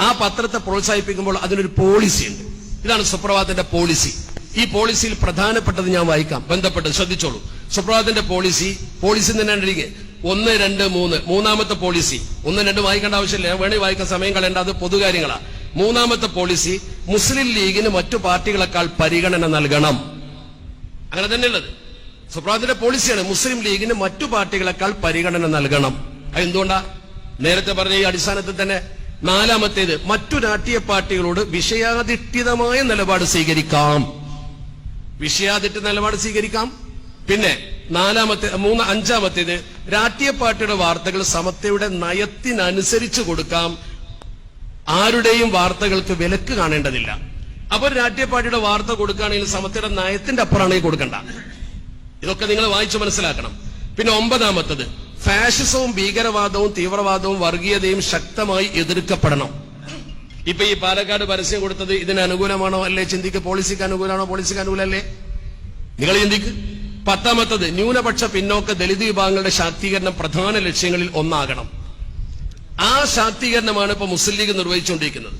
ആ പത്രത്തെ പ്രോത്സാഹിപ്പിക്കുമ്പോൾ അതിനൊരു പോളിസി ഉണ്ട്. ഇതാണ് സുപ്രഭാതത്തിന്റെ പോളിസി ഈ പോളിസിയിൽ പ്രധാനപ്പെട്ടത് ഞാൻ വായിക്കാം. ബന്ധപ്പെട്ട് ശ്രദ്ധിച്ചോളൂ. സുപ്രഭാതത്തിന്റെ പോളിസി പോളിസി തന്നെയാണ് ഇരിക്കുക ഒന്ന് രണ്ട് മൂന്ന്. മൂന്നാമത്തെ പോളിസി ഒന്ന് രണ്ട് വായിക്കേണ്ട ആവശ്യമില്ല. വേണേ വായിക്കാൻ സമയം കളയേണ്ട. അത് പൊതുകാര്യങ്ങളാ മൂന്നാമത്തെ പോളിസി മുസ്ലിം ലീഗിന് മറ്റു പാർട്ടികളെക്കാൾ പരിഗണന നൽകണം. അങ്ങനെ തന്നെയുള്ളത് സുപ്രഭാതത്തിന്റെ പോളിസിയാണ് മുസ്ലിം ലീഗിന് മറ്റു പാർട്ടികളെക്കാൾ പരിഗണന നൽകണം. അതെന്തുകൊണ്ടാ? നേരത്തെ പറഞ്ഞ ഈ അടിസ്ഥാനത്തിൽ തന്നെ നാലാമത്തേത് മറ്റു രാഷ്ട്രീയ പാർട്ടികളോട് വിഷയാധിഷ്ഠിതമായ നിലപാട് സ്വീകരിക്കാം. വിഷയാധിഷ്ഠിത നിലപാട് സ്വീകരിക്കാം. പിന്നെ നാലാമത്തെ മൂന്ന് അഞ്ചാമത്തേത് രാഷ്ട്രീയ പാർട്ടിയുടെ വാർത്തകൾ സമത്വയുടെ നയത്തിനനുസരിച്ച് കൊടുക്കാം. ആരുടെയും വാർത്തകൾക്ക് വിലക്ക് കാണേണ്ടതില്ല. അപ്പൊ രാഷ്ട്രീയ പാർട്ടിയുടെ വാർത്ത കൊടുക്കുകയാണെങ്കിൽ സമത്വയുടെ നയത്തിന്റെ അപ്പുറമാണെങ്കിൽ കൊടുക്കണ്ട. ഇതൊക്കെ നിങ്ങൾ വായിച്ചു മനസ്സിലാക്കണം. പിന്നെ ഒമ്പതാമത്തത് ഫാഷിസവും ഭീകരവാദവും തീവ്രവാദവും വർഗീയതയും ശക്തമായി എതിർക്കപ്പെടണം. ഇപ്പൊ ഈ പാലക്കാട് പരസ്യം കൊടുത്തത് ഇതിന് അനുകൂലമാണോ അല്ലേ? ചിന്തിക്ക്. പോളിസിക്ക് അനുകൂലമാണോ? പോളിസിക്ക് അനുകൂലല്ലേ നിങ്ങൾ ചിന്തിക്ക്. പത്താമത്തത് ന്യൂനപക്ഷ പിന്നോക്ക ദളിത് വിഭാഗങ്ങളുടെ ശാക്തീകരണം പ്രധാന ലക്ഷ്യങ്ങളിൽ ഒന്നാകണം. ആ ശാക്തീകരണമാണ് ഇപ്പൊ മുസ്ലിം ലീഗ് നിർവഹിച്ചുകൊണ്ടിരിക്കുന്നത്.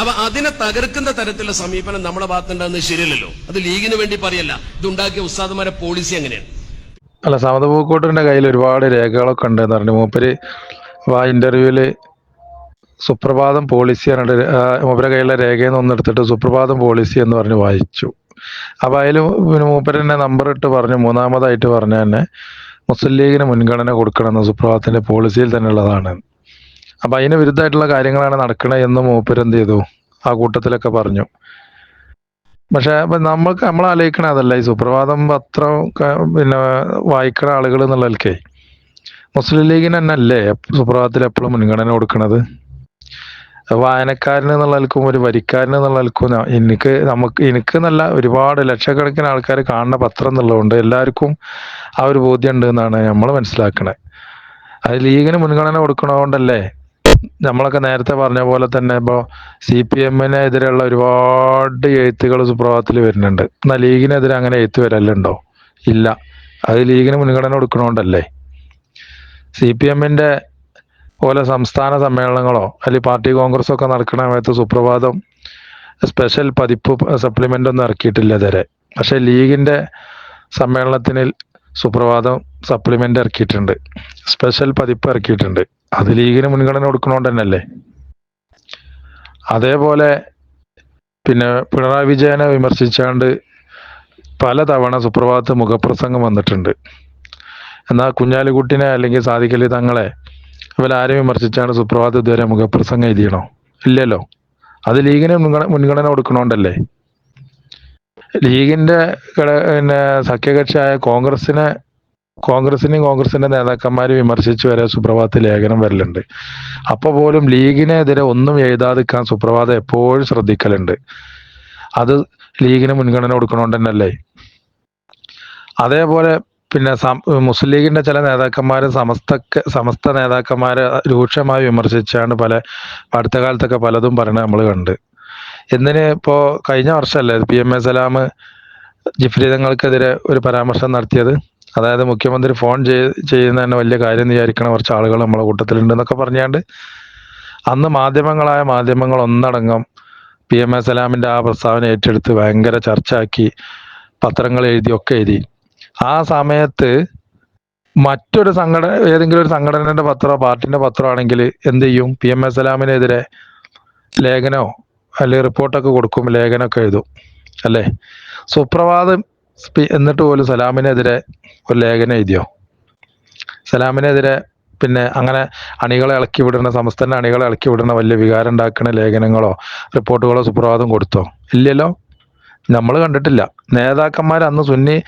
അപ്പൊ അതിനെ തകർക്കുന്ന തരത്തിലുള്ള സമീപനം നമ്മുടെ ഭാഗത്തുണ്ടാകുന്നത് ശരിയല്ലല്ലോ. അത് ലീഗിന് വേണ്ടി പറയല്ല. ഇതുണ്ടാക്കിയ ഉസ്താദുമാരെ പോളിസി എങ്ങനെയാണ്? അല്ല സമത പൂക്കോട്ടിന്റെ കയ്യിൽ ഒരുപാട് രേഖകളൊക്കെ ഉണ്ട് എന്ന് പറഞ്ഞു. മൂപ്പര് ആ ഇന്റർവ്യൂവിൽ സുപ്രഭാതം പോളിസി പറഞ്ഞിട്ട് മൂപ്പരുടെ കയ്യിലെ രേഖയിൽ നിന്ന് ഒന്നെടുത്തിട്ട് സുപ്രഭാതം പോളിസി എന്ന് പറഞ്ഞ് വായിച്ചു. അപ്പൊ അതിൽ പിന്നെ മൂപ്പരന്നെ നമ്പർ ഇട്ട് പറഞ്ഞു മൂന്നാമതായിട്ട് പറഞ്ഞ തന്നെ മുസ്ലിം ലീഗിന് മുൻഗണന കൊടുക്കണമെന്ന് സുപ്രഭാതത്തിന്റെ പോളിസിയിൽ തന്നെ ഉള്ളതാണ്. അപ്പൊ അതിന് വിരുദ്ധമായിട്ടുള്ള കാര്യങ്ങളാണ് നടക്കണേ എന്ന് മൂപ്പരെന്ത് ചെയ്തു? ആ കൂട്ടത്തിലൊക്കെ പറഞ്ഞു. പക്ഷെ നമ്മൾക്ക് നമ്മൾ ആലോചിക്കണ അതല്ല ഈ സുപ്രഭാതം പത്രം പിന്നെ വായിക്കണ ആളുകൾ എന്നുള്ളതൊക്കെ മുസ്ലിം ലീഗിന് തന്നെ അല്ലേ സുപ്രഭാതത്തിൽ എപ്പോഴും മുൻഗണന കൊടുക്കണത്? വായനക്കാരന് എന്നുള്ള നിലക്കും ഒരു വരിക്കാരന് എന്നുള്ള നിലക്കും എനിക്ക് നമുക്ക് എനിക്ക് നല്ല ഒരുപാട് ലക്ഷക്കണക്കിന് ആൾക്കാർ കാണുന്ന പത്രം എന്നുള്ളതുകൊണ്ട് എല്ലാവർക്കും ആ ഒരു ബോധ്യം ഉണ്ട് എന്നാണ് നമ്മൾ മനസ്സിലാക്കണത് അത് ലീഗിന് മുൻഗണന കൊടുക്കണതുകൊണ്ടല്ലേ നമ്മളൊക്കെ നേരത്തെ പറഞ്ഞ പോലെ തന്നെ ഇപ്പോൾ സി പി എമ്മിനെതിരെയുള്ള ഒരുപാട് എഴുത്തുകൾ സുപ്രഭാതത്തിൽ വരുന്നുണ്ട്. എന്നാൽ ലീഗിനെതിരെ അങ്ങനെ എഴുത്ത് വരലുണ്ടോ? ഇല്ല. അത് ലീഗിന് മുൻഗണന കൊടുക്കണോണ്ടല്ലേ? സി പി എമ്മിന്റെ പോലെ സംസ്ഥാന സമ്മേളനങ്ങളോ അല്ലെങ്കിൽ പാർട്ടി കോൺഗ്രസ് ഒക്കെ നടക്കുന്ന സമയത്ത് സുപ്രഭാതം സ്പെഷ്യൽ പതിപ്പ് സപ്ലിമെന്റ് ഒന്നും ഇറക്കിയിട്ടില്ല ഇതുവരെ. പക്ഷെ ലീഗിന്റെ സമ്മേളനത്തിന് സുപ്രഭാതം സപ്ലിമെന്റ് ഇറക്കിയിട്ടുണ്ട്. സ്പെഷ്യൽ പതിപ്പ് ഇറക്കിയിട്ടുണ്ട്. അത് ലീഗിന് മുൻഗണന കൊടുക്കണോണ്ട് തന്നെയല്ലേ അതേപോലെ പിന്നെ പിണറായി വിജയനെ വിമർശിച്ചാണ്ട് പലതവണ സുപ്രഭാതത്ത് മുഖപ്രസംഗം വന്നിട്ടുണ്ട്. എന്നാൽ കുഞ്ഞാലിക്കുട്ടിനെ അല്ലെങ്കിൽ സാധിക്കലി തങ്ങളെ ഇവരാരെ വിമർശിച്ചാണ് സുപ്രഭാതം ഇതുവരെ മുഖപ്രസംഗം എഴുതിയണോ? ഇല്ലല്ലോ. അത് ലീഗിന് മുൻഗണന കൊടുക്കണോണ്ടല്ലേ ലീഗിന്റെ പിന്നെ സഖ്യകക്ഷിയായ കോൺഗ്രസിനെ കോൺഗ്രസിനെയും കോൺഗ്രസിന്റെ നേതാക്കന്മാരെ വിമർശിച്ചു വരെ സുപ്രഭാതത്തിൽ ലേഖനം വരലുണ്ട്. അപ്പൊ പോലും ലീഗിനെതിരെ ഒന്നും എഴുതാതിക്കാൻ സുപ്രഭാതം എപ്പോഴും ശ്രദ്ധിക്കലുണ്ട്. അത് ലീഗിന് മുൻഗണന കൊടുക്കണോണ്ട് തന്നെയല്ലേ? അതേപോലെ പിന്നെ മുസ്ലിം ലീഗിന്റെ ചില നേതാക്കന്മാര് സമസ്ത സമസ്ത നേതാക്കന്മാരെ രൂക്ഷമായി വിമർശിച്ചാണ് പല അടുത്ത കാലത്തൊക്കെ പലതും പറയണത് നമ്മൾ കണ്ട്. എന്തിന് ഇപ്പോ കഴിഞ്ഞ വർഷമല്ലേ പി എം എ സലാം ജിഫ്രീതങ്ങൾക്കെതിരെ ഒരു പരാമർശം നടത്തിയത്? അതായത് മുഖ്യമന്ത്രി ഫോൺ ചെയ്- ചെയ്യുന്ന തന്നെ വലിയ കാര്യം എന്ന് വിചാരിക്കണ കുറച്ച് ആളുകൾ നമ്മളെ കൂട്ടത്തിലുണ്ട് എന്നൊക്കെ പറഞ്ഞാണ്ട് അന്ന് മാധ്യമങ്ങളായ മാധ്യമങ്ങൾ ഒന്നടങ്കം പി എം എ സലാമിന്റെ ആ പ്രസ്താവന ഏറ്റെടുത്ത് ഭയങ്കര ചർച്ചയാക്കി പത്രങ്ങൾ എഴുതി ഒക്കെ എഴുതി. ആ സമയത്ത് മറ്റൊരു സംഘടന ഏതെങ്കിലും ഒരു സംഘടനയുടെ പത്രമോ പാർട്ടിന്റെ പത്രമോ ആണെങ്കിൽ എന്ത് ചെയ്യും? പി എം എ സലാമിനെതിരെ ലേഖനോ അല്ലെങ്കിൽ റിപ്പോർട്ടൊക്കെ കൊടുക്കും ലേഖനമൊക്കെ എഴുതും അല്ലേ? സുപ്രഭാതം സ്പി- എന്നിട്ട് പോലും സലാമിനെതിരെ ഒരു ലേഖനം എഴുതിയോ? സലാമിനെതിരെ പിന്നെ അങ്ങനെ അണികളെ ഇളക്കി വിടുന്ന സമസ്തന്റെ അണികളെ ഇളക്കി വിടുന്ന വലിയ വികാരം ഉണ്ടാക്കുന്ന ലേഖനങ്ങളോ റിപ്പോർട്ടുകളോ സുപ്രഭാതം കൊടുത്തോ? ഇല്ലല്ലോ. നമ്മൾ കണ്ടിട്ടില്ല. നേതാക്കന്മാർ അന്ന് സുന്നി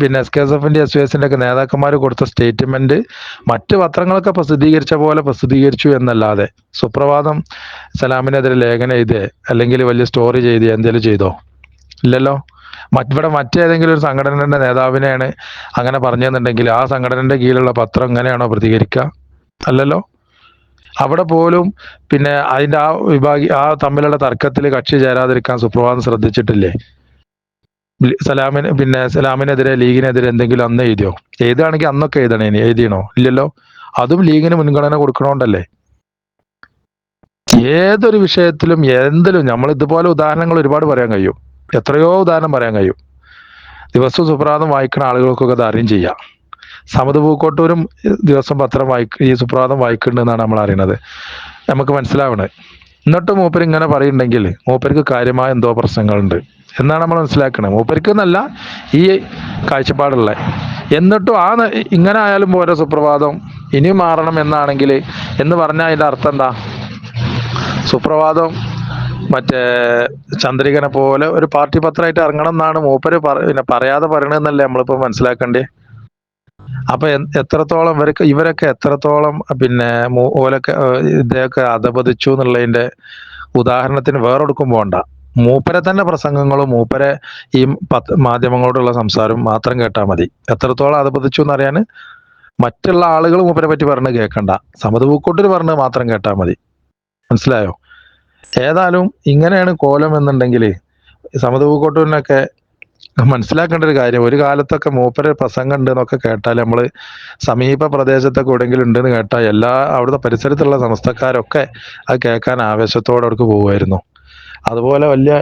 പിന്നെ എസ് കെ എസ് എഫിന്റെ എസ് യു എസിന്റെ ഒക്കെ നേതാക്കന്മാർ കൊടുത്ത സ്റ്റേറ്റ്മെന്റ് മറ്റ് പത്രങ്ങളൊക്കെ പ്രസിദ്ധീകരിച്ച പോലെ പ്രസിദ്ധീകരിച്ചു എന്നല്ലാതെ സുപ്രഭാതം സലാമിനെതിരെ ലേഖനം എഴുതേ അല്ലെങ്കിൽ വലിയ സ്റ്റോറി ചെയ്തേ എന്തെങ്കിലും ചെയ്തോ? ഇല്ലല്ലോ. മറ്റിവിടെ മറ്റേതെങ്കിലും ഒരു സംഘടനയുടെ നേതാവിനെയാണ് അങ്ങനെ പറഞ്ഞെന്നുണ്ടെങ്കിൽ ആ സംഘടനയുടെ കീഴിലുള്ള പത്രം എങ്ങനെയാണോ പ്രതികരിക്കുക? അല്ലല്ലോ? അവിടെ പോലും പിന്നെ അതിന്റെ ആ വിഭാഗി ആ തമ്മിലുള്ള തർക്കത്തിൽ കക്ഷി ചേരാതിരിക്കാൻ സുപ്രഭാതം ശ്രദ്ധിച്ചിട്ടില്ലേ? സലാമിന് പിന്നെ സലാമിനെതിരെ ലീഗിനെതിരെ എന്തെങ്കിലും അന്ന് എഴുതിയോ? എഴുതുകയാണെങ്കിൽ അന്നൊക്കെ എഴുതണേ എഴുതിയണോ? ഇല്ലല്ലോ? അതും ലീഗിന് മുൻഗണന കൊടുക്കണോണ്ടല്ലേ? ഏതൊരു വിഷയത്തിലും എന്തിലും നമ്മൾ ഇതുപോലെ ഉദാഹരണങ്ങൾ ഒരുപാട് പറയാൻ കഴിയും. എത്രയോ ഉദാഹരണം പറയാൻ കഴിയും. ദിവസവും സുപ്രഭാതം വായിക്കുന്ന ആളുകൾക്കൊക്കെ അത് ചെയ്യാം. സമത് പൂക്കോട്ടൂരും ദിവസം പത്രം വായിക്ക ഈ സുപ്രഭാതം വായിക്കുന്നുണ്ടെന്നാണ് നമ്മൾ അറിയുന്നത്. നമുക്ക് മനസ്സിലാവണത് എന്നിട്ട് മൂപ്പർ ഇങ്ങനെ പറയുന്നുണ്ടെങ്കിൽ മൂപ്പർക്ക് കാര്യമായ എന്തോ പ്രശ്നങ്ങളുണ്ട്. എന്നാണ് നമ്മൾ മനസ്സിലാക്കുന്നത് മൂപ്പർക്ക് എന്നല്ല ഈ കാഴ്ചപ്പാടുള്ള. എന്നിട്ടും ആ ഇങ്ങനെ ആയാലും പോരെ സുപ്രഭാതം. ഇനിയും മാറണം എന്നാണെങ്കിൽ എന്ന് പറഞ്ഞാൽ അതിന്റെ അർത്ഥം എന്താ? സുപ്രഭാതം മറ്റേ ചന്ദ്രികനെ പോലെ ഒരു പാർട്ടി പത്രമായിട്ട് ഇറങ്ങണം എന്നാണ് മൂപ്പര് പിന്നെ പറയാതെ പറയണെന്നല്ലേ നമ്മളിപ്പോ മനസ്സിലാക്കണ്ടേ? അപ്പൊ എത്രത്തോളം ഇവരൊക്കെ ഇവരൊക്കെ എത്രത്തോളം പിന്നെ ഓലൊക്കെ ഇതൊക്കെ അധപതിച്ചു എന്നുള്ളതിന്റെ ഉദാഹരണത്തിന് വേറെടുക്കും പോണ്ട മൂപ്പരെ തന്നെ പ്രസംഗങ്ങളും മൂപ്പരെ ഈ പത്ത് മാധ്യമങ്ങളോടുള്ള സംസാരം മാത്രം കേട്ടാൽ മതി. എത്രത്തോളം അധപതിച്ചു എന്നറിയാൻ മറ്റുള്ള ആളുകൾ മൂപ്പരെ പറ്റി പറഞ്ഞ് കേൾക്കണ്ട സമത് പൂക്കോട്ടിൽ പറഞ്ഞ് മാത്രം കേട്ടാൽ മതി. മനസ്സിലായോ? ഏതായാലും ഇങ്ങനെയാണ് കോലം എന്നുണ്ടെങ്കിൽ സമതൂക്കോട്ടൂരിനൊക്കെ മനസ്സിലാക്കേണ്ട ഒരു കാര്യം. ഒരു കാലത്തൊക്കെ മൂപ്പര് പ്രസംഗം ഉണ്ട് എന്നൊക്കെ കേട്ടാൽ നമ്മൾ സമീപ പ്രദേശത്തൊക്കെ എവിടെയെങ്കിലും ഉണ്ടെന്ന് കേട്ടാൽ എല്ലാ അവിടുത്തെ പരിസരത്തുള്ള സമസ്തക്കാരൊക്കെ അത് കേൾക്കാൻ ആവേശത്തോടെ അവർക്ക് പോകുമായിരുന്നു അതുപോലെ വലിയ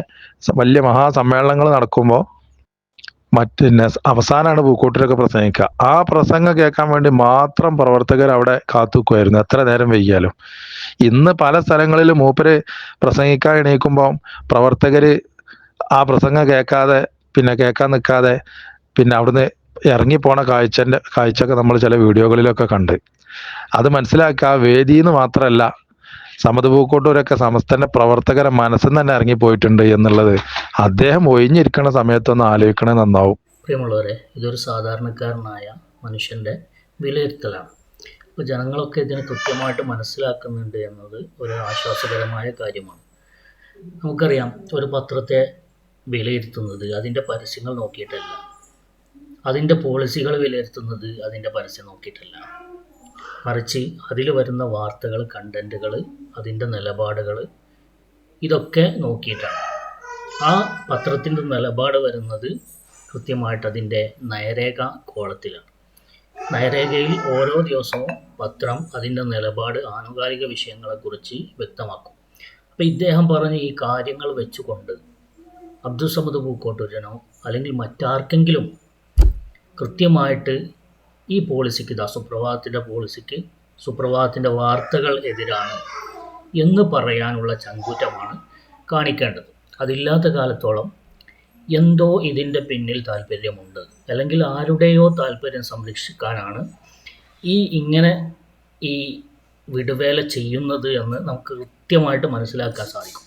വലിയ മഹാസമ്മേളനങ്ങൾ നടക്കുമ്പോൾ മറ്റിന്നെ അവസാനമാണ് പൂക്കോട്ടിലൊക്കെ പ്രസംഗിക്കുക. ആ പ്രസംഗം കേൾക്കാൻ വേണ്ടി മാത്രം പ്രവർത്തകർ അവിടെ കാത്തുക്കുമായിരുന്നു എത്ര നേരം വൈകിയാലും. ഇന്ന് പല സ്ഥലങ്ങളിലും മൂപ്പര് പ്രസംഗിക്കാൻ എണീക്കുമ്പോൾ പ്രവർത്തകര് ആ പ്രസംഗം കേൾക്കാതെ പിന്നെ കേൾക്കാൻ നിൽക്കാതെ പിന്നെ അവിടുന്ന് ഇറങ്ങിപ്പോണ കാഴ്ചന്റെ കാഴ്ചയൊക്കെ നമ്മൾ ചില വീഡിയോകളിലൊക്കെ കണ്ട്. അത് മനസ്സിലാക്കുക വേദിന്ന് മാത്രമല്ല സമത് പൂക്കോട്ടൂരൊക്കെ സമസ്തന്റെ പ്രവർത്തകരെ മനസ്സിൽ തന്നെ ഇറങ്ങിപ്പോയിട്ടുണ്ട് എന്നുള്ളത് അദ്ദേഹം ഒഴിഞ്ഞിരിക്കുന്ന സമയത്തൊന്ന് ആലോചിക്കണേ നന്നാവും. പ്രിയമുള്ളവരെ ഇതൊരു സാധാരണക്കാരനായ മനുഷ്യന്റെ വിലയിരുത്തലാണ്. ഇപ്പോൾ ജനങ്ങളൊക്കെ ഇതിനെ കൃത്യമായിട്ട് മനസ്സിലാക്കുന്നുണ്ട് എന്നത് ഒരു ആശ്വാസകരമായ കാര്യമാണ്. നമുക്കറിയാം ഒരു പത്രത്തെ വിലയിരുത്തുന്നത് അതിന്റെ പരസ്യങ്ങൾ നോക്കിയിട്ടല്ല. അതിന്റെ പോളിസികൾ വിലയിരുത്തുന്നത് അതിന്റെ പരസ്യം നോക്കിയിട്ടല്ല. മറിച്ച് അതിൽ വരുന്ന വാർത്തകൾ കണ്ടന്റുകൾ അതിന്റെ നിലപാടുകൾ ഇതൊക്കെ നോക്കിയിട്ടാണ്. ആ പത്രത്തിന്റെ നിലപാട് വരുന്നത് കൃത്യമായിട്ട് അതിന്റെ നയരേഖ കോളത്തിലാണ്. നയരേഖയിൽ ഓരോ ദിവസവും പത്രം അതിന്റെ നിലപാട് ആനുകാലിക വിഷയങ്ങളെക്കുറിച്ച് വ്യക്തമാക്കും. അപ്പോൾ ഇദ്ദേഹം പറഞ്ഞ ഈ കാര്യങ്ങൾ വെച്ചുകൊണ്ട് അബ്ദുസമദ് പൂക്കോട്ടൂരനോ അല്ലെങ്കിൽ മറ്റാർക്കെങ്കിലും കൃത്യമായിട്ട് ഈ പോളിസിക്ക് ഇതാ സുപ്രഭാതത്തിന്റെ പോളിസിക്ക് സുപ്രഭാതത്തിന്റെ വാർത്തകൾ എതിരാണ് എന്ന് പറയാനുള്ള ചങ്കൂറ്റമാണ് കാണിക്കേണ്ടത്. അതില്ലാത്ത കാലത്തോളം എന്തോ ഇതിന്റെ പിന്നിൽ താല്പര്യമുണ്ട് അല്ലെങ്കിൽ ആരുടെയോ താല്പര്യം സംരക്ഷിക്കാനാണ് ഈ ഇങ്ങനെ ഈ വിടുവേല ചെയ്യുന്നത് എന്ന് നമുക്ക് കൃത്യമായിട്ട് മനസ്സിലാക്കാൻ സാധിക്കും.